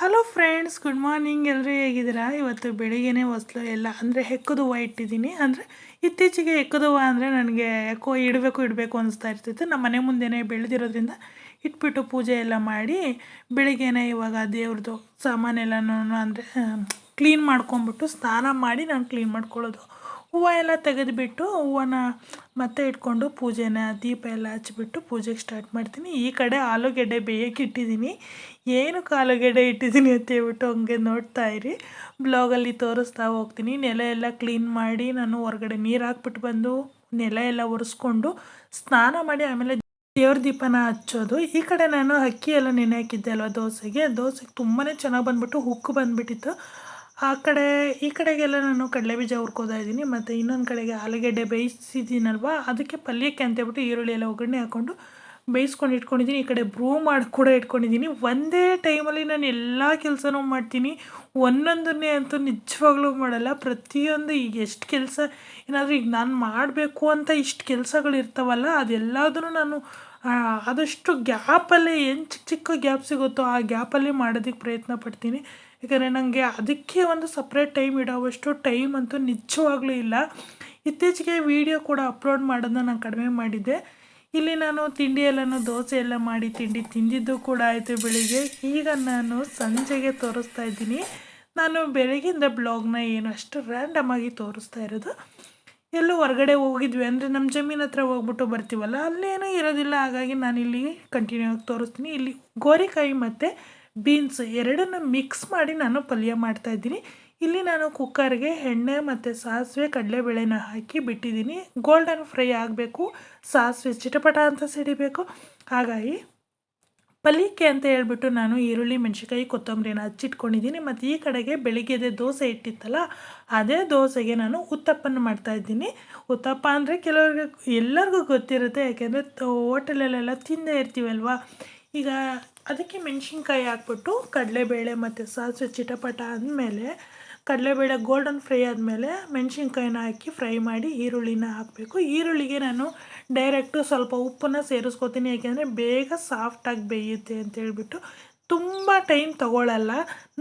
Hello friends good morning ಎಲ್ಲರೂ ಹೇಗಿದ್ದೀರಾ? ಇವತ್ತು ಬೆಳಿಗ್ಗೆನೇ ಹೊಸ್ಲು ಎಲ್ಲ, ಅಂದರೆ ಹೆಕ್ಕದು ಹೂವು ಇಟ್ಟಿದ್ದೀನಿ. ಅಂದರೆ ಇತ್ತೀಚೆಗೆ ಹೆಕ್ಕದು ಹೂವು ಅಂದರೆ ನನಗೆ ಯಾಕೋ ಇಡಬೇಕು ಇಡಬೇಕು ಅನಿಸ್ತಾ ಇರ್ತಿತ್ತು. ನಮ್ಮ ಮನೆ ಮುಂದೆನೇ ಬೆಳೆದಿರೋದ್ರಿಂದ ಇಟ್ಬಿಟ್ಟು ಪೂಜೆ ಎಲ್ಲ ಮಾಡಿ ಬೆಳಿಗ್ಗೆನೇ ಇವಾಗ ದೇವ್ರದ್ದು ಸಾಮಾನೆಲ್ಲನೂ ಅಂದರೆ ಕ್ಲೀನ್ ಮಾಡ್ಕೊಂಬಿಟ್ಟು ಸ್ನಾನ ಮಾಡಿ ನಾನು ಕ್ಲೀನ್ ಮಾಡ್ಕೊಳ್ಳೋದು. ಹೂವು ಎಲ್ಲ ತೆಗೆದುಬಿಟ್ಟು ಹೂವನ್ನ ಮತ್ತೆ ಇಟ್ಕೊಂಡು ಪೂಜೆನ ದೀಪ ಎಲ್ಲ ಹಚ್ಬಿಟ್ಟು ಪೂಜೆಗೆ ಸ್ಟಾರ್ಟ್ ಮಾಡ್ತೀನಿ. ಈ ಕಡೆ ಆಲೂಗೆಡ್ಡೆ ಬೇಯಕ್ಕೆ ಇಟ್ಟಿದ್ದೀನಿ. ಏನಕ್ಕೆ ಆಲೂಗೆಡ್ಡೆ ಇಟ್ಟಿದ್ದೀನಿ ಅಂತ ಹೇಳ್ಬಿಟ್ಟು ಹಂಗೆ ನೋಡ್ತಾ ಇರಿ. ಬ್ಲಾಗಲ್ಲಿ ತೋರಿಸ್ತಾ ಹೋಗ್ತೀನಿ. ನೆಲ ಎಲ್ಲ ಕ್ಲೀನ್ ಮಾಡಿ ನಾನು ಹೊರಗಡೆ ನೀರು ಹಾಕ್ಬಿಟ್ಟು ಬಂದು ನೆಲ ಎಲ್ಲ ಒರೆಸ್ಕೊಂಡು ಸ್ನಾನ ಮಾಡಿ ಆಮೇಲೆ ದೇವ್ರ ದೀಪನ ಹಚ್ಚೋದು. ಈ ಕಡೆ ನಾನು ಅಕ್ಕಿ ಎಲ್ಲ ನೆನೆ ಹಾಕಿದ್ದೆ ಅಲ್ವಾ ದೋಸೆಗೆ. ದೋಸೆಗೆ ತುಂಬಾ ಚೆನ್ನಾಗಿ ಬಂದ್ಬಿಟ್ಟು ಹುಕ್ಕು ಬಂದುಬಿಟ್ಟಿತ್ತು. ಆ ಕಡೆ, ಈ ಕಡೆಗೆಲ್ಲ ನಾನು ಕಡಲೆ ಬೀಜ ಹುರ್ಕೋತಾ ಇದ್ದೀನಿ. ಮತ್ತು ಇನ್ನೊಂದು ಕಡೆಗೆ ಆಲೂಗೆಡ್ಡೆ ಬೇಯಿಸಿದ್ದೀನಲ್ವ? ಅದಕ್ಕೆ ಪಲ್ಯಕ್ಕೆ ಅಂತೇಳ್ಬಿಟ್ಟು ಈರುಳ್ಳಿ ಎಲ್ಲ ಒಗ್ಗರಣೆ ಹಾಕ್ಕೊಂಡು ಬೇಯಿಸ್ಕೊಂಡು ಇಟ್ಕೊಂಡಿದ್ದೀನಿ. ಈ ಕಡೆ ಬ್ರೂ ಮಾಡಿ ಕೂಡ ಇಟ್ಕೊಂಡಿದ್ದೀನಿ. ಒಂದೇ ಟೈಮಲ್ಲಿ ನಾನು ಎಲ್ಲ ಕೆಲಸನೂ ಮಾಡ್ತೀನಿ. ಒಂದೊಂದನ್ನೇ ಅಂತೂ ನಿಜವಾಗ್ಲೂ ಮಾಡಲ್ಲ. ಪ್ರತಿಯೊಂದು ಈಗ ಎಷ್ಟು ಕೆಲಸ ಏನಾದರೂ ಈಗ ನಾನು ಮಾಡಬೇಕು ಅಂತ ಇಷ್ಟು ಕೆಲಸಗಳು ಇರ್ತಾವಲ್ಲ ಅದೆಲ್ಲದನ್ನು ನಾನು ಆದಷ್ಟು ಗ್ಯಾಪಲ್ಲೇ ಏನು ಚಿಕ್ಕ ಚಿಕ್ಕ ಗ್ಯಾಪ್ ಸಿಗುತ್ತೋ ಆ ಗ್ಯಾಪಲ್ಲಿ ಮಾಡೋದಕ್ಕೆ ಪ್ರಯತ್ನ ಪಡ್ತೀನಿ. ಯಾಕಂದರೆ ನನಗೆ ಅದಕ್ಕೆ ಒಂದು ಸಪ್ರೇಟ್ ಟೈಮ್ ಇಡೋವಷ್ಟು ಟೈಮ್ ಅಂತೂ ನಿಜವಾಗ್ಲೂ ಇಲ್ಲ. ಇತ್ತೀಚೆಗೆ ವೀಡಿಯೋ ಕೂಡ ಅಪ್ಲೋಡ್ ಮಾಡೋದನ್ನ ನಾನು ಕಡಿಮೆ ಮಾಡಿದ್ದೆ. ಇಲ್ಲಿ ನಾನು ತಿಂಡಿ ಎಲ್ಲನೂ ದೋಸೆ ಎಲ್ಲ ಮಾಡಿ ತಿಂಡಿ ತಿಂದಿದ್ದು ಕೂಡ ಆಯಿತು ಬೆಳಿಗ್ಗೆ. ಈಗ ನಾನು ಸಂಜೆಗೆ ತೋರಿಸ್ತಾ ಇದ್ದೀನಿ. ನಾನು ಬೆಳಗ್ಗಿಂದ ಬ್ಲಾಗ್ನ ಏನು ಅಷ್ಟು ರ್ಯಾಂಡಮ್ ಆಗಿ ತೋರಿಸ್ತಾ ಇರೋದು. ಎಲ್ಲೂ ಹೊರಗಡೆ ಹೋಗಿದ್ವಿ ಅಂದರೆ ನಮ್ಮ ಜಮೀನು ಹತ್ರ ಹೋಗ್ಬಿಟ್ಟು ಬರ್ತೀವಲ್ಲ, ಅಲ್ಲೇನೂ ಇರೋದಿಲ್ಲ. ಹಾಗಾಗಿ ನಾನು ಇಲ್ಲಿ ಕಂಟಿನ್ಯೂ ಆಗಿ ತೋರಿಸ್ತೀನಿ. ಇಲ್ಲಿ ಗೋರಿಕಾಯಿ ಮತ್ತು ಬೀನ್ಸ್ ಎರಡನ್ನು ಮಿಕ್ಸ್ ಮಾಡಿ ನಾನು ಪಲ್ಯ ಮಾಡ್ತಾಯಿದ್ದೀನಿ ಇಲ್ಲಿ ನಾನು ಕುಕ್ಕರ್ಗೆ ಎಣ್ಣೆ ಮತ್ತು ಸಾಸಿವೆ, ಕಡಲೆಬೇಳೆನ ಹಾಕಿ ಬಿಟ್ಟಿದ್ದೀನಿ. ಗೋಲ್ಡನ್ ಫ್ರೈ ಆಗಬೇಕು, ಸಾಸಿವೆ ಚಿಟಪಟ ಅಂತ ಸಿಡಿಬೇಕು ಹಾಗಾಗಿ ಪಲ್ಯಕ್ಕೆ ಅಂತ ಹೇಳ್ಬಿಟ್ಟು ನಾನು ಈರುಳ್ಳಿ, ಮೆಣಸಿನ್ಕಾಯಿ, ಕೊತ್ತಂಬರಿನ ಹಚ್ಚಿಟ್ಕೊಂಡಿದ್ದೀನಿ. ಮತ್ತು ಈ ಕಡೆಗೆ ಬೆಳಿಗ್ಗೆದೆ ದೋಸೆ ಇಟ್ಟಿತ್ತಲ್ಲ, ಅದೇ ದೋಸೆಗೆ ನಾನು ಉತ್ತಪ್ಪನ ಮಾಡ್ತಾಯಿದ್ದೀನಿ ಉತ್ತಪ್ಪ ಅಂದರೆ ಕೆಲವ್ರಿಗೆ ಎಲ್ಲರಿಗೂ ಗೊತ್ತಿರುತ್ತೆ, ಯಾಕೆಂದರೆ ಹೋಟೆಲಲ್ಲೆಲ್ಲ ತಿಂದೇ ಇರ್ತೀವಲ್ವ? ಈಗ ಅದಕ್ಕೆ ಮೆಣಸಿನ್ಕಾಯಿ ಹಾಕ್ಬಿಟ್ಟು, ಕಡಲೆಬೇಳೆ ಮತ್ತು ಸಾಸಿವೆ ಚಿಟಪಟ ಅಂದಮೇಲೆ ಕಡಲೆಬೇಳೆ ಗೋಲ್ಡನ್ ಫ್ರೈ ಆದಮೇಲೆ ಮೆಣಸಿನ್ಕಾಯಿನ ಹಾಕಿ ಫ್ರೈ ಮಾಡಿ ಈರುಳ್ಳಿನ ಹಾಕಬೇಕು. ಈರುಳ್ಳಿಗೆ ನಾನು ಡೈರೆಕ್ಟು ಸ್ವಲ್ಪ ಉಪ್ಪನ್ನು ಸೇರಿಸ್ಕೋತೀನಿ. ಯಾಕೆಂದರೆ ಬೇಗ ಸಾಫ್ಟಾಗಿ ಬೇಯುತ್ತೆ ಅಂತೇಳ್ಬಿಟ್ಟು ತುಂಬ ಟೈಮ್ ತಗೊಳ್ಳಲ್ಲ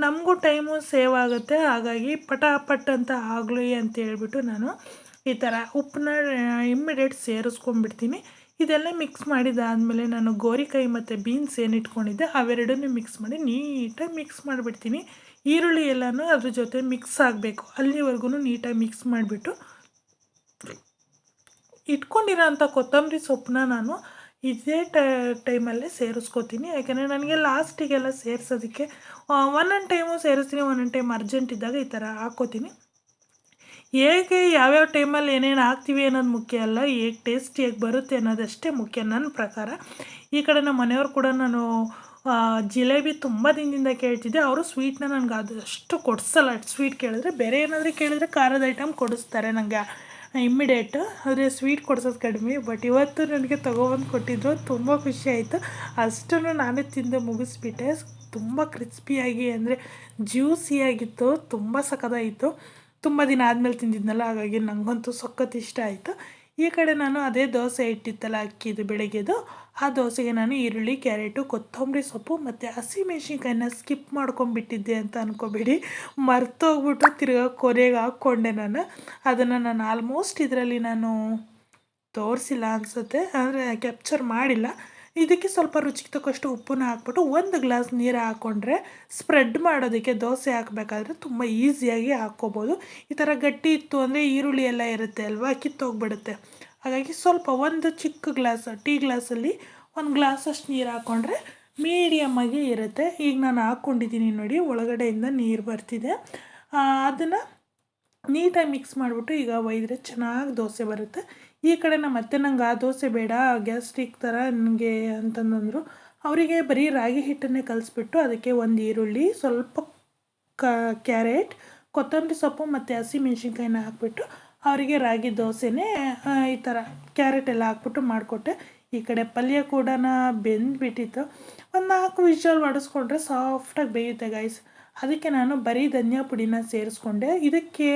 ನಮಗೂ ಟೈಮು ಸೇವ್ ಆಗುತ್ತೆ. ಹಾಗಾಗಿ ಪಟಾಪಟ್ ಅಂತ ಆಗಲಿ ಅಂತ ಹೇಳ್ಬಿಟ್ಟು ನಾನು ಈ ಥರ ಉಪ್ಪನ್ನ ಇಮ್ಮಿಡಿಯೇಟ್ ಸೇರಿಸ್ಕೊಂಡ್ಬಿಡ್ತೀನಿ. ಇದೆಲ್ಲ ಮಿಕ್ಸ್ ಮಾಡಿದಾದಮೇಲೆ ನಾನು ಗೋರಿಕಾಯಿ ಮತ್ತು ಬೀನ್ಸ್ ಏನು ಇಟ್ಕೊಂಡಿದ್ದೆ ಅವೆರಡನ್ನೂ ಮಿಕ್ಸ್ ಮಾಡಿ ನೀಟಾಗಿ ಮಿಕ್ಸ್ ಮಾಡಿಬಿಡ್ತೀನಿ. ಈರುಳ್ಳಿ ಎಲ್ಲನೂ ಅದ್ರ ಜೊತೆ ಮಿಕ್ಸ್ ಆಗಬೇಕು. ಅಲ್ಲಿವರೆಗೂ ನೀಟಾಗಿ ಮಿಕ್ಸ್ ಮಾಡಿಬಿಟ್ಟು ಇಟ್ಕೊಂಡಿರೋಂಥ ಕೊತ್ತಂಬರಿ ಸೊಪ್ಪನ್ನ ನಾನು ಇದೇ ಟೈಮಲ್ಲೇ ಸೇರಿಸ್ಕೋತೀನಿ. ಯಾಕೆಂದರೆ ನನಗೆ ಲಾಸ್ಟಿಗೆಲ್ಲ ಸೇರಿಸೋದಕ್ಕೆ ಒಂದೊಂದು ಟೈಮು ಸೇರಿಸ್ತೀನಿ, ಒಂದೊಂದು ಟೈಮ್ ಅರ್ಜೆಂಟ್ ಇದ್ದಾಗ ಈ ಥರ ಹಾಕ್ಕೋತೀನಿ. ಹೇಗೆ ಯಾವ್ಯಾವ ಟೈಮಲ್ಲಿ ಏನೇನು ಹಾಕ್ತೀವಿ ಅನ್ನೋದು ಮುಖ್ಯ ಅಲ್ಲ, ಹೇಗೆ ಟೇಸ್ಟಿಯಾಗಿ ಬರುತ್ತೆ ಅನ್ನೋದಷ್ಟೇ ಮುಖ್ಯ ನನ್ನ ಪ್ರಕಾರ. ಈ ಕಡೆ ನಮ್ಮ ಮನೆಯವ್ರು ಕೂಡ ನಾನು ಜಿಲೇಬಿ ತುಂಬ ದಿನದಿಂದ ಕೇಳ್ತಿದ್ದೆ. ಅವರು ಸ್ವೀಟ್ನ ನನಗೆ ಅದಷ್ಟು ಕೊಡಿಸಲ್ಲ. ಸ್ವೀಟ್ ಕೇಳಿದ್ರೆ, ಬೇರೆ ಏನಾದರೂ ಕೇಳಿದ್ರೆ ಖಾರದ ಐಟಮ್ ಕೊಡಿಸ್ತಾರೆ ನನಗೆ ಇಮ್ಮಿಡಿಯೇಟ್ ಆದರೆ ಸ್ವೀಟ್ ಕೊಡ್ಸೋದು ಕಡಿಮೆ. ಬಟ್ ಇವತ್ತು ನನಗೆ ತೊಗೊಬಂದು ಕೊಟ್ಟಿದ್ರು, ತುಂಬ ಖುಷಿ ಆಯಿತು. ಅಷ್ಟನ್ನು ನಾನೇ ತಿಂದು ಮುಗಿಸ್ಬಿಟ್ಟೆ. ತುಂಬ ಕ್ರಿಸ್ಪಿಯಾಗಿ ಅಂದರೆ ಜ್ಯೂಸಿಯಾಗಿತ್ತು ತುಂಬ ಸಖತ್ತಾಯಿತು. ತುಂಬ ದಿನ ಆದಮೇಲೆ ತಿಂದಿದ್ನಲ್ಲ, ಹಾಗಾಗಿ ನನಗಂತೂ ಸಖತ್ ಇಷ್ಟ ಆಯಿತು. ಈ ಕಡೆ ನಾನು ಅದೇ ದೋಸೆ ಇಟ್ಟಿತ್ತಲ್ಲ, ಅಕ್ಕಿದು ಬೆಳಗ್ಗೆದು. ಆ ದೋಸೆಗೆ ನಾನು ಈರುಳ್ಳಿ, ಕ್ಯಾರೆಟು, ಕೊತ್ತಂಬರಿ ಸೊಪ್ಪು ಮತ್ತು ಹಸಿಮೆಣ್ಸಿನ್ಕಾಯಿನ ಸ್ಕಿಪ್ ಮಾಡ್ಕೊಂಡ್ಬಿಟ್ಟಿದ್ದೆ ಅಂತ ಅಂದ್ಕೋಬೇಡಿ ಮರ್ತೋಗ್ಬಿಟ್ಟು ತಿರ್ಗಾ ಕೊನೆಗೆ ಹಾಕ್ಕೊಂಡೆ ನಾನು. ಅದನ್ನು ನಾನು ಆಲ್ಮೋಸ್ಟ್ ಇದರಲ್ಲಿ ನಾನು ತೋರಿಸಿಲ್ಲ ಅನಿಸುತ್ತೆ. ಅಂದರೆ ಕ್ಯಾಪ್ಚರ್ ಮಾಡಿಲ್ಲ. ಇದಕ್ಕೆ ಸ್ವಲ್ಪ ರುಚಿಗೆ ತಕ್ಕಷ್ಟು ಉಪ್ಪನ್ನ ಹಾಕ್ಬಿಟ್ಟು ಒಂದು ಗ್ಲಾಸ್ ನೀರು ಹಾಕ್ಕೊಂಡ್ರೆ ಸ್ಪ್ರೆಡ್ ಮಾಡೋದಕ್ಕೆ ದೋಸೆ ಹಾಕಬೇಕಾದ್ರೆ ತುಂಬ ಈಸಿಯಾಗಿ ಹಾಕ್ಕೋಬೋದು. ಈ ಥರ ಗಟ್ಟಿ ಇತ್ತು ಅಂದರೆ ಈರುಳ್ಳಿ ಎಲ್ಲ ಇರುತ್ತೆ ಅಲ್ವಾ, ಕಿತ್ತೋಗ್ಬಿಡುತ್ತೆ. ಹಾಗಾಗಿ ಸ್ವಲ್ಪ ಒಂದು ಚಿಕ್ಕ ಗ್ಲಾಸ್, ಟೀ ಗ್ಲಾಸಲ್ಲಿ ಒಂದು ಗ್ಲಾಸಷ್ಟು ನೀರು ಹಾಕ್ಕೊಂಡ್ರೆ ಮೀಡಿಯಮ್ಮಾಗಿ ಇರುತ್ತೆ. ಈಗ ನಾನು ಹಾಕ್ಕೊಂಡಿದ್ದೀನಿ ನೋಡಿ, ಒಳಗಡೆಯಿಂದ ನೀರು ಬರ್ತಿದೆ. ಅದನ್ನು ನೀಟಾಗಿ ಮಿಕ್ಸ್ ಮಾಡಿಬಿಟ್ಟು ಈಗ ಒಯ್ದರೆ ಚೆನ್ನಾಗಿ ದೋಸೆ ಬರುತ್ತೆ. ಈ ಕಡೆ ನಮ್ಮ ಅತ್ತೆ ನಂಗೆ ಆ ದೋಸೆ ಬೇಡ ಗ್ಯಾಸ್ಟ್ರಿಕ್ ಥರ ನನಗೆ ಅಂತಂದಂದರು, ಅವರಿಗೆ ಬರೀ ರಾಗಿ ಹಿಟ್ಟನ್ನೇ ಕಲಿಸ್ಬಿಟ್ಟು ಅದಕ್ಕೆ ಒಂದು ಈರುಳ್ಳಿ, ಸ್ವಲ್ಪ ಕ, ಕ್ಯಾರೆಟ್, ಕೊತ್ತಂಬರಿ ಸೊಪ್ಪು ಮತ್ತು ಹಸಿಮೆಣ್ಸಿನ್ಕಾಯಿನ ಹಾಕ್ಬಿಟ್ಟು ಅವರಿಗೆ ರಾಗಿ ದೋಸೆನೇ ಈ ಥರ ಕ್ಯಾರೆಟ್ ಎಲ್ಲ ಹಾಕ್ಬಿಟ್ಟು ಮಾಡಿಕೊಟ್ಟೆ. ಈ ಕಡೆ ಪಲ್ಯ ಕೂಡ ಬೆಂದ್ಬಿಟ್ಟಿತ್ತು. ಒಂದು ನಾಲ್ಕು ವಿಷಲ್ ಮಾಡಿಸ್ಕೊಂಡ್ರೆ ಸಾಫ್ಟಾಗಿ ಬೇಯುತ್ತೆ ಗೈಸ್ ಅದಕ್ಕೆ ನಾನು ಬರೀ ಧನಿಯಾ ಪುಡಿನ ಸೇರಿಸ್ಕೊಂಡೆ. ಇದಕ್ಕೆ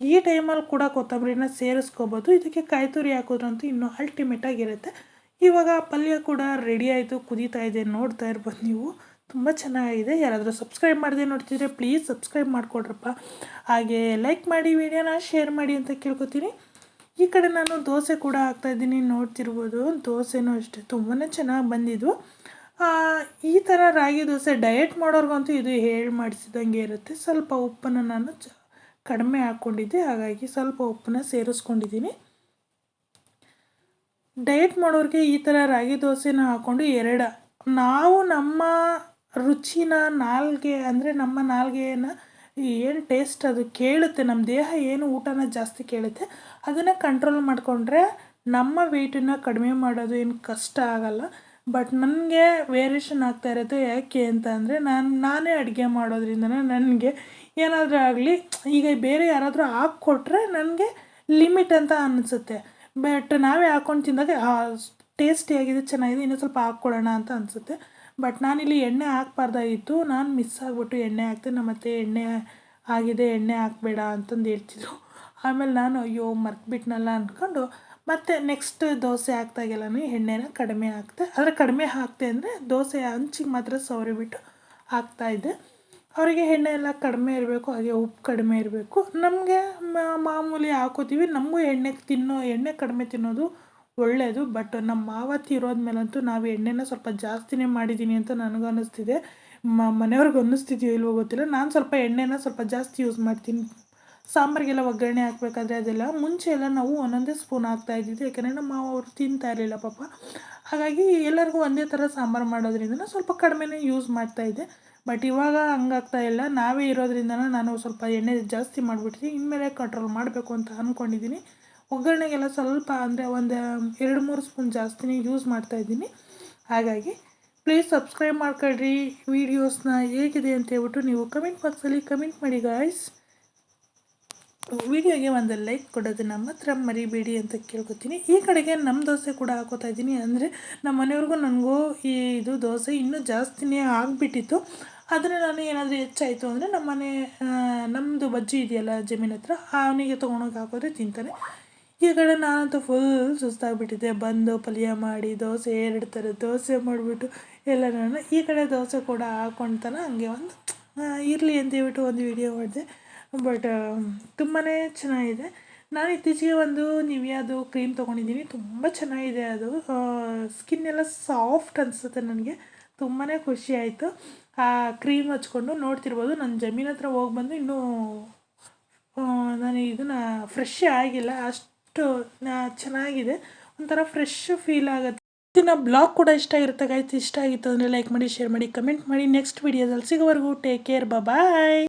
ಈ ಟೈಮಲ್ಲಿ ಕೂಡ ಕೊತ್ತಂಬರಿನ ಸೇರಿಸ್ಕೋಬೋದು. ಇದಕ್ಕೆ ಕಾಯಿ ತುರಿ ಹಾಕೋದ್ರಂತೂ ಇನ್ನೂ ಅಲ್ಟಿಮೇಟಾಗಿರುತ್ತೆ ಇವಾಗ ಪಲ್ಯ ಕೂಡ ರೆಡಿ ಆಯಿತು, ಕುದೀತಾ ಇದೆ, ನೋಡ್ತಾ ಇರ್ಬೋದು ನೀವು. ತುಂಬ ಚೆನ್ನಾಗಿದೆ. ಯಾರಾದರೂ ಸಬ್ಸ್ಕ್ರೈಬ್ ಮಾಡದೆ ನೋಡ್ತಿದ್ರೆ ಪ್ಲೀಸ್ ಸಬ್ಸ್ಕ್ರೈಬ್ ಮಾಡಿಕೊಡ್ರಪ್ಪ. ಹಾಗೆ ಲೈಕ್ ಮಾಡಿ ವಿಡಿಯೋನ ಶೇರ್ ಮಾಡಿ ಅಂತ ಕೇಳ್ಕೊತೀನಿ. ಈ ಕಡೆ ನಾನು ದೋಸೆ ಕೂಡ ಹಾಕ್ತಾಯಿದ್ದೀನಿ ನೋಡ್ತಿರ್ಬೋದು. ದೋಸೆನೂ ಅಷ್ಟೇ ತುಂಬಾ ಚೆನ್ನಾಗಿ ಬಂದಿದ್ದು. ಈ ಥರ ರಾಗಿ ದೋಸೆ ಡಯಟ್ ಮಾಡೋರ್ಗಂತೂ ಇದು ಹೇಳಿ ಮಾಡಿಸಿದಂಗೆ ಇರುತ್ತೆ. ಸ್ವಲ್ಪ ಉಪ್ಪನ್ನು ನಾನು ಕಡಿಮೆ ಹಾಕ್ಕೊಂಡಿದ್ದೆ ಹಾಗಾಗಿ ಸ್ವಲ್ಪ ಉಪ್ಪನ್ನ ಸೇರಿಸ್ಕೊಂಡಿದ್ದೀನಿ. ಡಯಟ್ ಮಾಡೋರಿಗೆ ಈ ಥರ ರಾಗಿ ದೋಸೆನ ಹಾಕ್ಕೊಂಡು ಎರಡು. ನಾವು ನಮ್ಮ ರುಚಿನ ನಾಲ್ಗೆ, ಅಂದರೆ ನಮ್ಮ ನಾಲ್ಗೆಯನ್ನು ಏನು ಟೇಸ್ಟ್ ಅದು ಕೇಳುತ್ತೆ ನಮ್ಮ ದೇಹ ಏನು ಊಟನ ಜಾಸ್ತಿ ಕೇಳುತ್ತೆ, ಅದನ್ನು ಕಂಟ್ರೋಲ್ ಮಾಡಿಕೊಂಡ್ರೆ ನಮ್ಮ ವೆಯ್ಟನ್ನು ಕಡಿಮೆ ಮಾಡೋದು ಏನು ಕಷ್ಟ ಆಗಲ್ಲ. ಬಟ್ ನನಗೆ ವೇರಿಯೇಷನ್ ಆಗ್ತಾ ಇರೋದು ಯಾಕೆ ಅಂತ ಅಂದರೆ ನಾನು, ನಾನೇ ಅಡುಗೆ ಮಾಡೋದ್ರಿಂದ ನನಗೆ ಏನಾದರೂ ಆಗಲಿ, ಈಗ ಬೇರೆ ಯಾರಾದರೂ ಹಾಕ್ಕೊಟ್ರೆ ನನಗೆ ಲಿಮಿಟ್ ಅಂತ ಅನಿಸುತ್ತೆ. ಬಟ್ ನಾವೇ ಹಾಕ್ಕೊಂಡು ತಿಂದಾಗ ಟೇಸ್ಟಿಯಾಗಿದೆ ಚೆನ್ನಾಗಿದೆ ಇನ್ನೂ ಸ್ವಲ್ಪ ಹಾಕ್ಕೊಳ್ಳೋಣ ಅಂತ ಅನಿಸುತ್ತೆ. ಬಟ್ ನಾನಿಲ್ಲಿ ಎಣ್ಣೆ ಹಾಕ್ಬಾರ್ದಾಗಿತ್ತು, ನಾನು ಮಿಸ್ ಆಗಿಬಿಟ್ಟು ಎಣ್ಣೆ ಹಾಕ್ತೆ ನಮ್ಮ ಮತ್ತೆ ಎಣ್ಣೆ ಆಗಿದೆ, ಎಣ್ಣೆ ಹಾಕ್ಬೇಡ ಅಂತಂದು ಹೇಳ್ತಿದ್ರು. ಆಮೇಲೆ ನಾನು, ಅಯ್ಯೋ, ಮರ್ತ್ಬಿಟ್ನಲ್ಲ ಅಂದ್ಕೊಂಡು ಮತ್ತು ನೆಕ್ಸ್ಟ್ ದೋಸೆ ಹಾಕ್ದಾಗೆಲ್ಲನೂ ಎಣ್ಣೆನ ಕಡಿಮೆ ಹಾಕ್ತೆ. ಆದರೆ ಕಡಿಮೆ ಹಾಕ್ತೆ ಅಂದರೆ ದೋಸೆ ಹಂಚಿಗೆ ಮಾತ್ರ ಸವರಿಬಿಟ್ಟು ಹಾಕ್ತಾಯಿದ್ದೆ ಅವರಿಗೆ ಎಣ್ಣೆ ಎಲ್ಲ ಕಡಿಮೆ ಇರಬೇಕು, ಹಾಗೆ ಉಪ್ಪು ಕಡಿಮೆ ಇರಬೇಕು. ನಮಗೆ ಮಾಮೂಲಿ ಹಾಕೋತೀವಿ. ನಮಗೂ ಎಣ್ಣೆ ತಿನ್ನೋ, ಎಣ್ಣೆ ಕಡಿಮೆ ತಿನ್ನೋದು ಒಳ್ಳೆಯದು ಬಟ್ ನಮ್ಮ ಮಾವತಿ ಇರೋದ್ಮೇಲಂತೂ ನಾವು ಎಣ್ಣೆನ ಸ್ವಲ್ಪ ಜಾಸ್ತಿನೇ ಮಾಡಿದ್ದೀನಿ ಅಂತ ನನಗೂ ಅನ್ನಿಸ್ತಿದೆ. ಮನೆಯವ್ರಿಗೆ ಅನ್ನಿಸ್ತಿದೆಯೋ ಇಲ್ವೋ ಗೊತ್ತಿಲ್ಲ. ನಾನು ಸ್ವಲ್ಪ ಎಣ್ಣೆನ ಸ್ವಲ್ಪ ಜಾಸ್ತಿ ಯೂಸ್ ಮಾಡ್ತೀನಿ. ಸಾಂಬಾರಿಗೆಲ್ಲ ಒಗ್ಗರಣೆ ಹಾಕಬೇಕಾದ್ರೆ ಅದೆಲ್ಲ ಮುಂಚೆ ಎಲ್ಲ ನಾವು ಒಂದೊಂದೇ ಸ್ಪೂನ್ ಹಾಕ್ತಾ ಇದ್ದಿದ್ದು, ಯಾಕಂದರೆ ನಮ್ಮ ಮಾವ ಅವರು ತಿಂತಾ ಇರಲಿಲ್ಲ ಪಾಪ. ಹಾಗಾಗಿ ಎಲ್ಲರಿಗೂ ಒಂದೇ ಥರ ಸಾಂಬಾರು ಮಾಡೋದ್ರಿಂದ ಸ್ವಲ್ಪ ಕಡಿಮೆನೇ ಯೂಸ್ ಮಾಡ್ತಾ ಇದ್ದೆ. ಬಟ್ ಇವಾಗ ಹಂಗಾಗ್ತಾ ಇಲ್ಲ. ನಾವೇ ಇರೋದ್ರಿಂದ ನಾನು ಸ್ವಲ್ಪ ಎಣ್ಣೆ ಜಾಸ್ತಿ ಮಾಡಿಬಿಟ್ಟು ಇನ್ಮೇಲೆ ಕಂಟ್ರೋಲ್ ಮಾಡಬೇಕು ಅಂತ ಅಂದ್ಕೊಂಡಿದ್ದೀನಿ ಒಗ್ಗರಣೆಗೆಲ್ಲ ಸ್ವಲ್ಪ ಅಂದರೆ ಒಂದು ಎರಡು ಮೂರು ಸ್ಪೂನ್ ಜಾಸ್ತಿನೇ ಯೂಸ್ ಮಾಡ್ತಾಯಿದ್ದೀನಿ ಹಾಗಾಗಿ ಪ್ಲೀಸ್ ಸಬ್ಸ್ಕ್ರೈಬ್ ಮಾಡ್ಕೊಳ್ರಿ. ವೀಡಿಯೋಸ್ನ ಹೇಗಿದೆ ಅಂತ ಹೇಳ್ಬಿಟ್ಟು ನೀವು ಕಮೆಂಟ್ ಬಾಕ್ಸಲ್ಲಿ ಕಮೆಂಟ್ ಮಾಡಿ ಗಾಯ್ಸ್ ವಿಡಿಯೋಗೆ ಒಂದು ಲೈಕ್ ಕೊಡೋದನ್ನು ಮಾತ್ರ ಮರಿಬೇಡಿ ಅಂತ ಕೇಳ್ಕೊತೀನಿ. ಈ ಕಡೆಗೆ ನಮ್ಮ ದೋಸೆ ಕೂಡ ಹಾಕೋತಾ ಇದ್ದೀನಿ. ಅಂದರೆ ನಮ್ಮ ಮನೆಯವ್ರಿಗೂ ನನಗೂ ಈ ಇದು ದೋಸೆ ಇನ್ನೂ ಜಾಸ್ತಿನೇ ಆಗಿಬಿಟ್ಟಿತ್ತು. ಆದರೆ ನಾನು ಏನಾದರೂ ಹೆಚ್ಚಾಯಿತು ಅಂದರೆ ನಮ್ಮ ಮನೆ ನಮ್ಮದು ಬಜ್ಜಿ ಇದೆಯಲ್ಲ ಜಮೀನ್ ಹತ್ರ, ಅವನಿಗೆ ತೊಗೊಂಡೋಗಿ ಹಾಕೋದ್ರೆ ತಿಂತಾನೆ. ಈ ಕಡೆ ನಾನಂತೂ ಫುಲ್ ಸುಸ್ತಾಗಿಬಿಟ್ಟಿದ್ದೆ ಬಂದು ಪಲ್ಯ ಮಾಡಿ, ದೋಸೆ, ಎರಡು ಥರ ದೋಸೆ ಮಾಡಿಬಿಟ್ಟು ಎಲ್ಲ ನಾನು ಈ ಕಡೆ ದೋಸೆ ಕೂಡ ಹಾಕ್ಕೊಳ್ತಾನೆ ಹಂಗೆ ಒಂದು ಇರಲಿ ಅಂತ ಹೇಳ್ಬಿಟ್ಟು ಒಂದು ವಿಡಿಯೋ ಮಾಡಿದೆ. ಬಟ್ ತುಂಬಾ ಚೆನ್ನಾಗಿದೆ. ನಾನು ಇತ್ತೀಚೆಗೆ ಒಂದು ನಿವಿಯಾದು ಕ್ರೀಮ್ ತೊಗೊಂಡಿದ್ದೀನಿ. ತುಂಬ ಚೆನ್ನಾಗಿದೆ ಅದು. ಸ್ಕಿನ್ ಎಲ್ಲ ಸಾಫ್ಟ್ ಅನಿಸುತ್ತೆ ನನಗೆ. ತುಂಬಾ ಖುಷಿ ಆಯಿತು. ಆ ಕ್ರೀಮ್ ಹಚ್ಕೊಂಡು ನೋಡ್ತಿರ್ಬೋದು. ನನ್ನ ಜಮೀನ್ ಹತ್ರ ಹೋಗಿ ಬಂದು ಇನ್ನೂ ನಾನು ಇದನ್ನು ಫ್ರೆಶ್ ಆಗಿಲ್ಲ. ಅಷ್ಟು ಚೆನ್ನಾಗಿದೆ. ಒಂಥರ ಫ್ರೆಶ್ ಫೀಲ್ ಆಗುತ್ತೆ. ದಿನ ಬ್ಲಾಗ್ ಕೂಡ ಇಷ್ಟ ಆಗಿರುತ್ತೆ ಗಾಯ್ತು ಇಷ್ಟ ಆಗಿತ್ತು ಅಂದರೆ ಲೈಕ್ ಮಾಡಿ ಶೇರ್ ಮಾಡಿ ಕಮೆಂಟ್ ಮಾಡಿ. ನೆಕ್ಸ್ಟ್ ವೀಡಿಯೋದಲ್ಲಿ ಸಿಗೋವರೆಗೂ ಟೇಕ್ ಕೇರ್ ಬಾಯ್